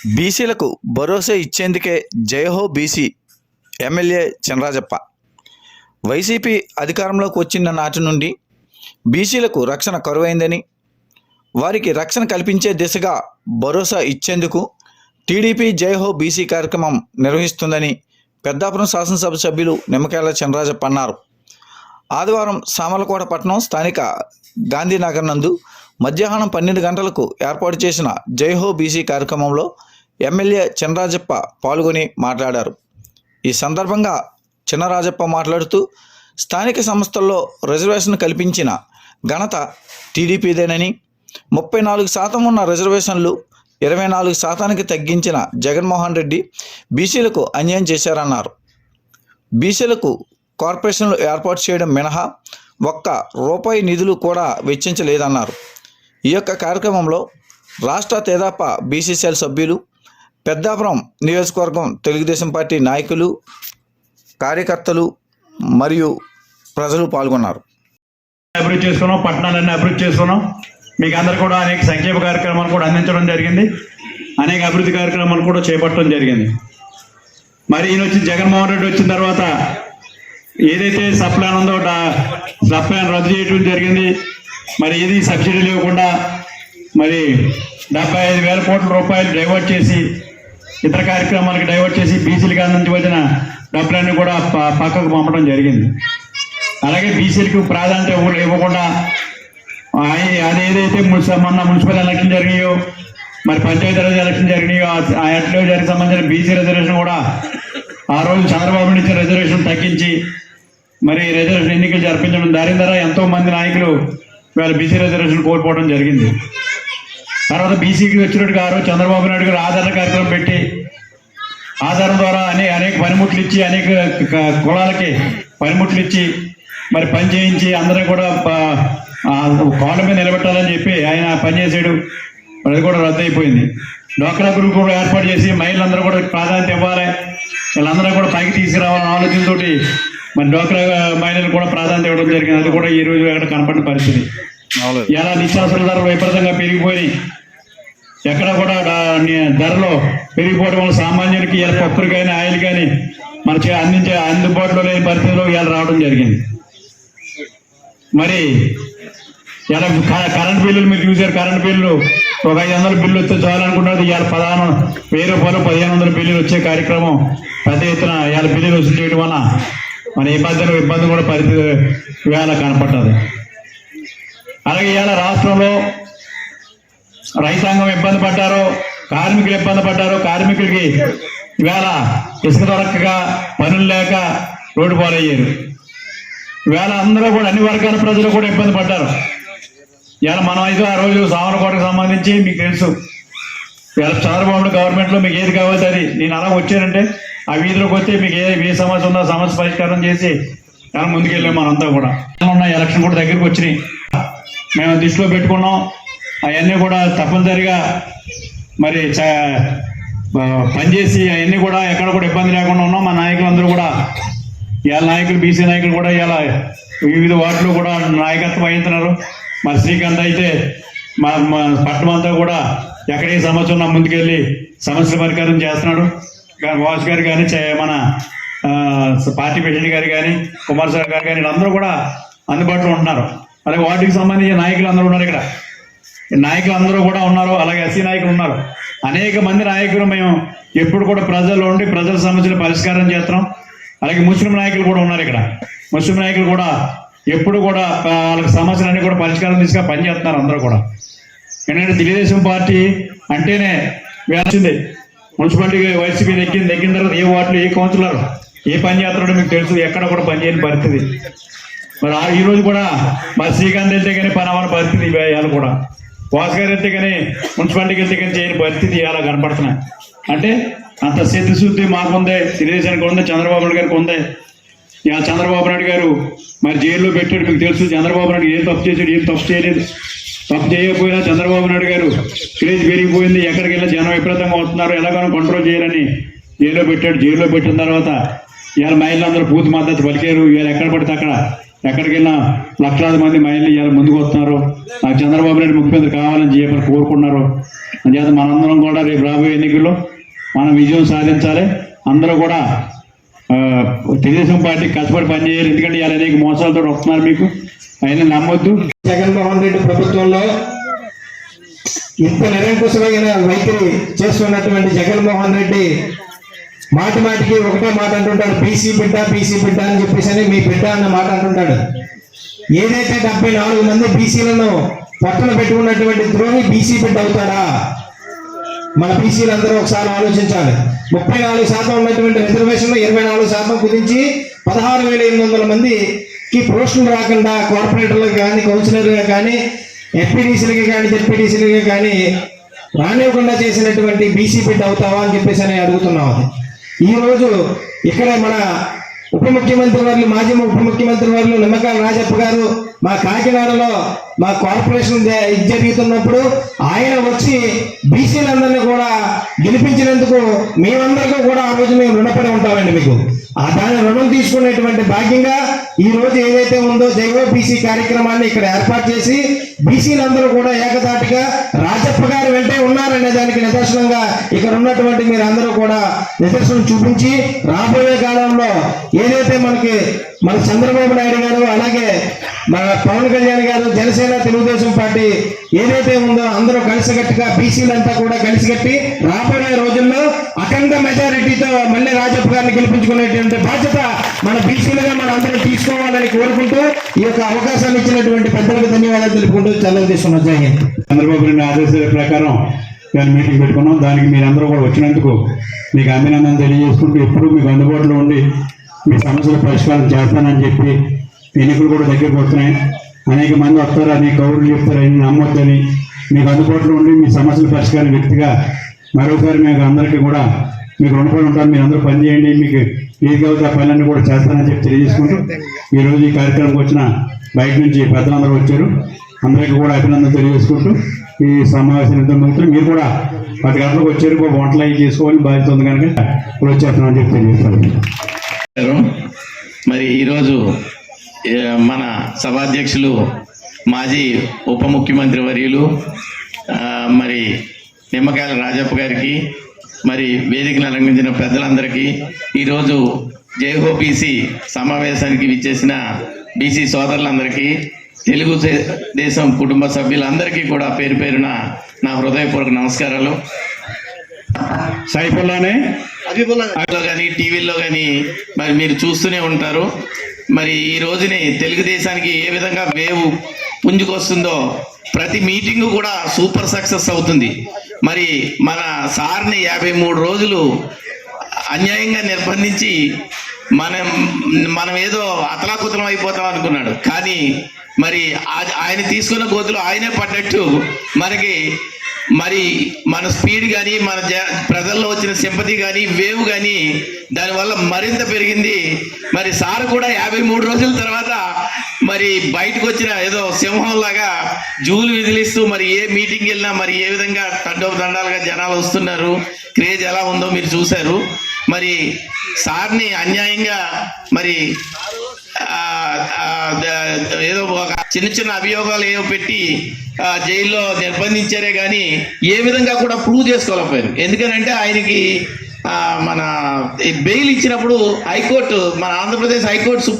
బీసీలకు భరోసా ఇచ్చేందుకే జయహో బీసీ ఎమ్మెల్యే చినరాజప్ప. వైసీపీ అధికారంలోకి వచ్చిన నాటి నుండి బీసీలకు రక్షణ కరువైందని వారికి రక్షణ కల్పించే దిశగా భరోసా ఇచ్చేందుకు టీడీపీ జయహో బీసీ కార్యక్రమం నిర్వహిస్తుందని పెద్దాపురం శాసనసభ సభ్యులు నిమ్మకాయల చినరాజప్ప అన్నారు. ఆదివారం సామలకోట పట్టణం స్థానిక గాంధీనగర్ నందు మధ్యాహ్నం పన్నెండు గంటలకు ఏర్పాటు చేసిన జైహో బీసీ కార్యక్రమంలో ఎమ్మెల్యే చినరాజప్ప పాల్గొని మాట్లాడారు. ఈ సందర్భంగా చినరాజప్ప మాట్లాడుతూ స్థానిక సంస్థల్లో రిజర్వేషన్ కల్పించిన ఘనత టీడీపీదేనని ముప్పై నాలుగు శాతం ఉన్న రిజర్వేషన్లు ఇరవై నాలుగు శాతానికి తగ్గించిన జగన్మోహన్ రెడ్డి బీసీలకు అన్యాయం చేశారన్నారు. బీసీలకు కార్పొరేషన్లు ఏర్పాటు చేయడం మినహా ఒక్క రూపాయి నిధులు కూడా వెచ్చించలేదన్నారు. ఈ యొక్క కార్యక్రమంలో రాష్ట్ర తేదాప బీసీసీఎల్ సభ్యులు పెద్దాపురం నియోజకవర్గం తెలుగుదేశం పార్టీ నాయకులు కార్యకర్తలు మరియు ప్రజలు పాల్గొన్నారు. అభివృద్ధి చేసుకున్నాం పట్టణాలన్నీ అభివృద్ధి చేసుకున్నాం మీకు అందరు కూడా అనేక సంక్షేమ కార్యక్రమాలు కూడా అందించడం జరిగింది. అనేక అభివృద్ధి కార్యక్రమాలు కూడా చేపట్టడం జరిగింది. మరి ఈయన వచ్చి జగన్మోహన్ రెడ్డి వచ్చిన తర్వాత ఏదైతే సప్లాన్ ఉందో సప్లాన్ రద్దు చేయడం జరిగింది. మరి ఇది సబ్సిడీ లేకుండా మరి డెబ్బై ఐదు వేల కోట్ల రూపాయలు డైవర్ట్ చేసి ఇతర కార్యక్రమాలకు డైవర్ట్ చేసి బీసీలకు అందించి వచ్చిన డబ్బులన్నీ కూడా పక్కకు పంపడం జరిగింది. అలాగే బీసీలకు ప్రాధాన్యత ఇవ్వ- ఇవ్వకుండా అది ఏదైతే మొన్న మున్సిపల్ ఎలక్షన్ జరిగాయో మరి పంచాయతీరాజ్ ఎలక్షన్ జరిగినాయో ఆ- ఆ ఎట్లో జరిగి సంబంధించిన బీసీ రిజర్వేషన్ కూడా ఆ రోజు చంద్రబాబు నుంచి రిజర్వేషన్ తగ్గించి మరి రిజర్వేషన్ ఎన్నికలు జరిపించడం దాని ద్వారా ఎంతో మంది నాయకులు వాళ్ళ బీసీ రిజర్వేషన్ కోల్పోవడం జరిగింది. తర్వాత బీసీకి వచ్చినట్టుగా గారు చంద్రబాబు నాయుడు గారు ఆధార కార్యక్రమం పెట్టి ఆధారం ద్వారా అనే అనేక పనిముట్లు ఇచ్చి అనేక కులాలకి పనిముట్లు ఇచ్చి మరి పని చేయించి అందరం కూడా ప- కాళ్ళ మీద నిలబెట్టాలని చెప్పి ఆయన పనిచేసాడు మరి అది కూడా రద్దు అయిపోయింది డ్వాక్రా గ్రూప్ కూడా ఏర్పాటు చేసి మహిళలందరూ కూడా ప్రాధాన్యత ఇవ్వాలి. వీళ్ళందరూ కూడా పైకి తీసుకురావాలని ఆలోచనతోటి మరి డ్వాక్రా మహిళలు కూడా ప్రాధాన్యత ఇవ్వడం జరిగింది. అది కూడా ఈ రోజు ఎక్కడ కనపడిన పరిస్థితి. ఇలా నిత్యావసర ధరలు విపరీతంగా పెరిగిపోయి ఎక్కడ కూడా ధరలు పెరిగిపోవడం వల్ల సామాన్యుడికి ఇలా పప్పులు కానీ ఆయిల్ కానీ మనకి అందించే అందుబాటులో లేని పరిస్థితిలో ఇలా రావడం జరిగింది. మరి ఇలా క- కరెంట్ బిల్లులు మీరు చూసారు కరెంట్ బిల్లు ఒక ఐదు వందల బిల్లు వస్తే చాలనుకున్నది ఇవాళ పదహారు వెయ్యి రూపాయలు పదిహేను వందల బిల్లులు వచ్చే కార్యక్రమం పెద్ద ఎత్తున ఇవాళ బిల్లులు వసూలు చేయడం వల్ల మన ఇబ్బందులు ఇబ్బంది కూడా పరిస్థితి ఇవాళ కనపడ్డది. అలాగే ఇవాళ రాష్ట్రంలో రైతాంగం ఇబ్బంది పడ్డారో కార్మికులు ఇబ్బంది పడ్డారో కార్మికులకి ఇవాళ ఇసుక దొరకక పనులు లేక రోడ్డు పాలయ్యారు ఇవాళ అందరూ కూడా అన్ని వర్గాల ప్రజలు కూడా ఇబ్బంది పడ్డారు. ఇవాళ మనం అయితే ఆ రోజు సామరకోటకు సంబంధించి మీకు తెలుసు. ఇవాళ చంద్రబాబు గవర్నమెంట్లో మీకు ఏది కావాలి అది. నేను అలా వచ్చానంటే ఆ వీధిలోకి వస్తే మీకు ఏ ఏ సమస్య ఉందో సమస్య పరిష్కారం చేసి చాలా ముందుకెళ్ళాం మనంతా కూడా. ఉన్న ఎలక్షన్ కూడా దగ్గరికి వచ్చినాయి. మేము దృష్టిలో పెట్టుకున్నాం. అవన్నీ కూడా తప్పనిసరిగా మరి చ- పనిచేసి అవన్నీ కూడా ఎక్కడ కూడా ఇబ్బంది లేకుండా ఉన్నాం. మా నాయకులందరూ కూడా ఇవాళ నాయకులు బీసీ నాయకులు కూడా ఇవాళ వివిధ వార్డులు కూడా నాయకత్వం వహిస్తున్నారు మరి శ్రీకాంత్ అయితే మా మా పట్టణం అంతా కూడా ఎక్కడ ఏ సమస్య ఉన్నా ముందుకెళ్ళి సమస్యల పరిహారం చేస్తున్నాడు. వాష్ వాసు గారు కానీ చే- మన పార్టీ ప్రెసిడెంట్ గారు కానీ కుమార్ సార్ గారు కానీ వీళ్ళందరూ కూడా అందుబాటులో ఉంటున్నారు. అలాగే వాటికి సంబంధించిన నాయకులు అందరూ ఉన్నారు ఇక్కడ. ఈ నాయకులు అందరూ కూడా ఉన్నారు అలాగే ఎస్సీ నాయకులు ఉన్నారు. అనేక మంది నాయకులు మేము ఎప్పుడు కూడా ప్రజల్లో ఉండి ప్రజల సమస్యలు పరిష్కారం చేస్తాం. అలాగే ముస్లిం నాయకులు కూడా ఉన్నారు ఇక్కడ. ముస్లిం నాయకులు కూడా ఎప్పుడు కూడా వాళ్ళకి సమస్యలన్నీ కూడా పరిష్కారం తీసుకుని పనిచేస్తున్నారు అందరూ కూడా. ఎందుకంటే తెలుగుదేశం పార్టీ అంటేనే వేసింది మున్సిపాలిటీ వైసీపీ ఎక్కింది ఎక్కిన తర్వాత ఏ వార్డులో ఏ కౌన్సిలర్ ఏ పని చేస్తున్నాడో మీకు తెలుసు ఎక్కడ కూడా పని చేయని పరిస్థితి. మరి ఆ ఈ రోజు కూడా మరి శ్రీకాంత్ వెళ్తే కానీ పని పరిస్థితి ఇవ్వాలి కూడా. భాస్కర్ వెళ్తే కానీ మున్సిపాలిటీకి వెళ్తే కానీ చేయని పరిస్థితి ఇవాళ కనపడుతున్నాయి అంటే అంత శుద్ధి మాకుందే తెలుగుదేశానికి ఉంది చంద్రబాబు నాయుడు గారికి ఉంది. ఇవాళ చంద్రబాబు నాయుడు గారు మరి జైల్లో పెట్టాడు మీకు తెలుసు చంద్రబాబు నాయుడు ఏం తప్పు చేశాడు ఏం తప్పు చేయలేదు. తప్పు చేయకపోయినా చంద్రబాబు నాయుడు గారు క్రేజ్ పెరిగిపోయింది ఎక్కడికి వెళ్ళినా జనం విపరీతంగా వస్తున్నారు ఎలాగైనా కంట్రోల్ చేయాలని జైల్లో పెట్టాడు. జైల్లో పెట్టిన తర్వాత ఇవాళ మహిళలందరూ పూర్తి మద్దతు పలికారు ఇవాళ ఎక్కడ పడితే అక్కడ. ఎక్కడికైనా లక్షలాది మంది మహిళలు ఇవాళ ముందుకు వస్తున్నారు. నాకు చంద్రబాబు నాయుడు ముఖ్యమంత్రి కావాలని చెప్పని కోరుకున్నారు. అందుచేత మనందరం కూడా రేపు రాబోయే ఎన్నికల్లో మనం విజయం సాధించాలి. అందరూ కూడా తెలుగుదేశం పార్టీ కష్టపడి పనిచేయాలి. ఎందుకంటే ఇవాళ అనేక మోసాలతో వస్తున్నారు మీకు. ఆయన నమ్మొద్దు. జగన్మోహన్ రెడ్డి ప్రభుత్వంలో ఇంత నిరంకుశమైన వైఖరి చేస్తున్నటువంటి జగన్మోహన్ రెడ్డి మాటి మాటికి ఒకటే మాట అంటుంటాడు బీసీ బిడ్డ బీసీ బిడ్డ అని చెప్పేసి అని మీ బిడ్డ అన్న మాట అంటుంటాడు. ఏదైతే డెబ్బై నాలుగు మంది బీసీలను పట్టణ పెట్టుకున్నటువంటి ద్రోహి బీసీ బిడ్డ అవుతాడా? మన బీసీలు అందరూ ఒకసారి ఆలోచించాలి. ముప్పై నాలుగు శాతం ఉన్నటువంటి రిజర్వేషన్ ఇరవై నాలుగు శాతం కుదించి పదహారు వేల ఎనిమిది వందల మందికి పోస్టులు రాకుండా కార్పొరేటర్లకు కానీ కౌన్సిలర్గా కానీ ఎఫ్పీడీసీలకి కానీ జెడ్పీడీసీలకి కానీ రానివ్వకుండా చేసినటువంటి బీసీ బిడ్డ అవుతావా అని చెప్పేసి అని అడుగుతున్నాం. అది ఈ రోజు ఇక్కడ మన ఉప ముఖ్యమంత్రి వర్లు మాజీ ఉప ముఖ్యమంత్రి వర్లు నిమ్మకాయల రాజప్ప గారు మా కాకినాడలో మా కార్పొరేషన్ జరుగుతున్నప్పుడు ఆయన వచ్చి బీసీలందరినీ కూడా గెలిపించినందుకు మేమందరికీ కూడా ఆ రోజు మేము రుణపడి ఉంటామండి మీకు. ఆ దాని రుణం తీసుకునేటువంటి భాగ్యంగా ఈ రోజు ఏదైతే ఉందో జైవో బీసీ కార్యక్రమాన్ని ఇక్కడ ఏర్పాటు చేసి బీసీలందరూ కూడా ఏకతాటిగా రాజప్ప గారు వెంటే ఉన్నారనే దానికి నిదర్శనంగా ఇక్కడ ఉన్నటువంటి మీరు అందరూ కూడా నిదర్శనం చూపించి రాబోయే కాలంలో ఏదైతే మనకి మన చంద్రబాబు నాయుడు గారు అలాగే మా పవన్ కళ్యాణ్ గారు జనసేన తెలుగుదేశం పార్టీ ఏదైతే ఉందో అందరూ కలిసికట్టుగా బీసీలంతా కూడా కలిసికట్టి రాబోయే రోజుల్లో అఖండ మెజారిటీతో మళ్ళీ రాజప్ప గారిని గెలిపించుకునేటువంటి బాధ్యత మన బీసీలుగా మన అందరూ తీసుకోవాలని కోరుకుంటూ ఈ యొక్క అవకాశాన్ని ఇచ్చినటువంటి పెద్దలకు ధన్యవాదాలు తెలుపుకుంటూ సెలవు తీసుకున్న జై హింద్. చంద్రబాబు నాయుడు ఆదేశాల ప్రకారం నేను మీటింగ్ పెట్టుకున్నాం. దానికి మీరందరూ కూడా వచ్చినందుకు మీకు అభినందన తెలియజేసుకుంటూ ఎప్పుడూ మీకు అందుబాటులో ఉండి మీ సమస్యల పరిష్కారం చేస్తానని చెప్పి ఎన్నికలు కూడా దగ్గరకు వస్తున్నాయి. అనేక మంది వస్తారు అని కౌరులు చెప్తారు అని నమ్మొద్దని. మీకు అందుబాటులో ఉండి మీ సమస్యలు పరిష్కారం వ్యక్తిగా మరోసారి మీకు అందరికీ కూడా మీకు రుణపడి ఉంటాను మీరు అందరూ పని చేయండి. మీకు ఏది కావచ్చు ఆ పనులన్నీ కూడా చేస్తానని చెప్పి తెలియజేసుకుంటూ ఈరోజు ఈ కార్యక్రమంకి వచ్చిన బయట నుంచి పెద్దలందరూ వచ్చారు. అందరికీ కూడా అభినందన తెలియజేసుకుంటూ ఈ సమావేశం ఎంతో మీరు కూడా పది గంటలకు వచ్చారు వంటలు అవి చేసుకోవాలని బాధ్యత ఉంది కనుక ఇప్పుడు వచ్చేస్తున్నామని చెప్పి తెలియజేస్తాను. మరి ఈరోజు మన సభాధ్యక్షులు మాజీ ఉప ముఖ్యమంత్రి వర్యులు మరి నిమ్మకాయల రాజప్ప గారికి మరి వేదికను అలంకరించిన పెద్దలందరికీ ఈరోజు జైహో బీసీ సమావేశానికి విచ్చేసిన బీసీ సోదరులందరికీ తెలుగు దేశం కుటుంబ సభ్యులందరికీ కూడా పేరు పేరున నా హృదయపూర్వక నమస్కారాలు. సైఫుల్లానే? లో కానీ టీవీల్లో కానీ మరి మీరు చూస్తూనే ఉంటారు. మరి ఈ రోజుని తెలుగుదేశానికి ఏ విధంగా వేవ్ పుంజుకొస్తుందో ప్రతి మీటింగ్ కూడా సూపర్ సక్సెస్ అవుతుంది. మరి మన సార్ని యాభై మూడు రోజులు అన్యాయంగా నిర్బంధించి మనం మనం ఏదో అతలాకుతలం అయిపోతాం అనుకున్నాడు. కానీ మరి ఆ- ఆయన తీసుకున్న గోతులు ఆయనే పడ్డట్టు మనకి మరి మన స్పీడ్ కానీ మన జ- ప్రజల్లో వచ్చిన సింపతి కానీ వేవ్ కానీ దానివల్ల మరింత పెరిగింది. మరి సార్ కూడా యాభై మూడు రోజుల తర్వాత మరి బయటకు వచ్చిన ఏదో సింహంలాగా జూలు విదిలిస్తూ మరి ఏ మీటింగ్ వెళ్ళినా మరి ఏ విధంగా తండోపు దండాలుగా జనాలు వస్తున్నారు క్రేజ్ ఎలా ఉందో మీరు చూశారు. మరి సార్ని అన్యాయంగా మరి ఏదో ఒక చిన్న చిన్న అభియోగాలు ఏవో పెట్టి జైల్లో నిర్బంధించారే కానీ ఏ విధంగా కూడా ప్రూవ్ చేసుకోలేకపోయారు. ఎందుకనంటే ఆయనకి మన బెయిల్ ఇచ్చినప్పుడు హైకోర్టు మన ఆంధ్రప్రదేశ్ హైకోర్టు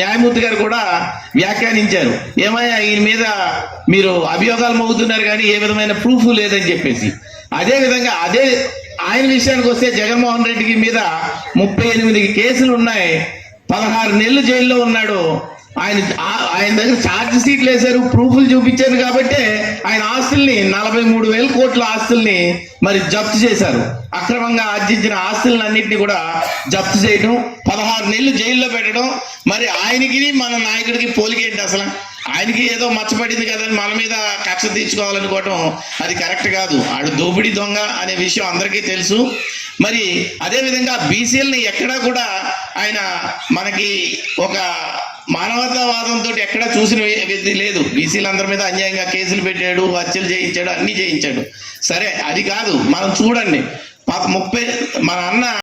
న్యాయమూర్తి గారు కూడా వ్యాఖ్యానించారు. ఏమయ్యా ఈయన మీద మీరు అభియోగాలు మోగుతున్నారు కానీ ఏ విధమైన ప్రూఫ్ లేదని చెప్పేసి. అదే విధంగా అదే ఆయన విషయానికి వస్తే జగన్మోహన్ రెడ్డికి మీద ముప్పై ఎనిమిది కేసులు ఉన్నాయి పదహారు నెలలు జైల్లో ఉన్నాడు. ఆయన ఆయన దగ్గర ఛార్జ్ షీట్లు వేశారు ప్రూఫ్లు చూపించారు కాబట్టి ఆయన ఆస్తుల్ని నలభై మూడు వేల కోట్ల ఆస్తుల్ని మరి జప్తు చేశారు. అక్రమంగా ఆర్జించిన ఆస్తులను అన్నింటినీ కూడా జప్తు చేయడం పదహారు నెలలు జైల్లో పెట్టడం. మరి ఆయనకి మన నాయకుడికి పోలికేంటి అసలు? ఆయనకి ఏదో మచ్చపడింది కదని మన మీద కక్ష తీర్చుకోవాలనుకోవటం అది కరెక్ట్ కాదు. ఆడు దోపిడీ దొంగ అనే విషయం అందరికీ తెలుసు. మరి అదే విధంగా బీసీలని ఎక్కడా కూడా ఆయన మనకి ఒక మానవతావాదంతో ఎక్కడ చూసిన వ్యక్తి లేదు. బీసీలందరి మీద అన్యాయంగా కేసులు పెట్టాడు హత్యలు చేయించాడు అన్ని చేయించాడు. సరే అది కాదు. మనం చూడండి. ముప్పై మన అన్న